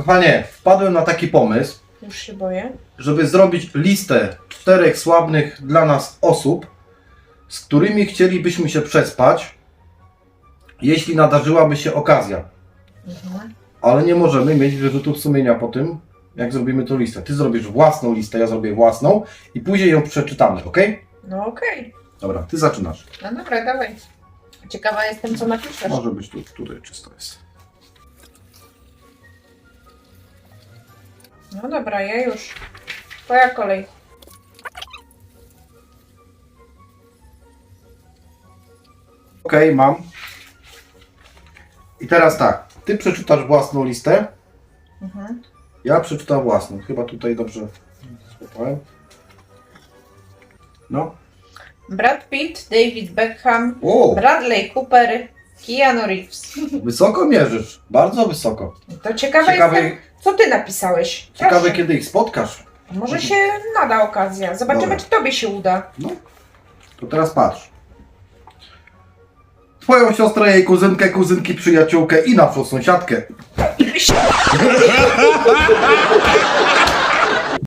Kochanie, wpadłem na taki pomysł, Już się boję. żeby zrobić listę czterech sławnych dla nas osób, z którymi chcielibyśmy się przespać, jeśli nadarzyłaby się okazja. Mhm. Ale nie możemy mieć wyrzutów sumienia po tym, jak zrobimy tą listę. Ty zrobisz własną listę, ja zrobię własną i później ją przeczytamy, ok? No okej. Dobra, ty zaczynasz. No dobra, dawaj. Ciekawa jestem, co napiszesz. Może być tu, tutaj czysto jest. No dobra, ja już. Twoja kolej. Ok, mam. I teraz tak, ty przeczytasz własną listę, Mhm. ja przeczytam własną. Chyba tutaj dobrze złapałem. No. Brad Pitt, David Beckham, O, Bradley Cooper, Keanu Reeves. wysoko mierzysz, bardzo wysoko. To ciekawe, Ciekawe- jestem, co ty napisałeś. Ciekawe Proszę. kiedy ich spotkasz. Może się nada okazja. Zobaczymy, Dobra. czy tobie się uda. No, to teraz patrz. Twoją siostrę, jej kuzynkę, kuzynki, przyjaciółkę i naszą sąsiadkę.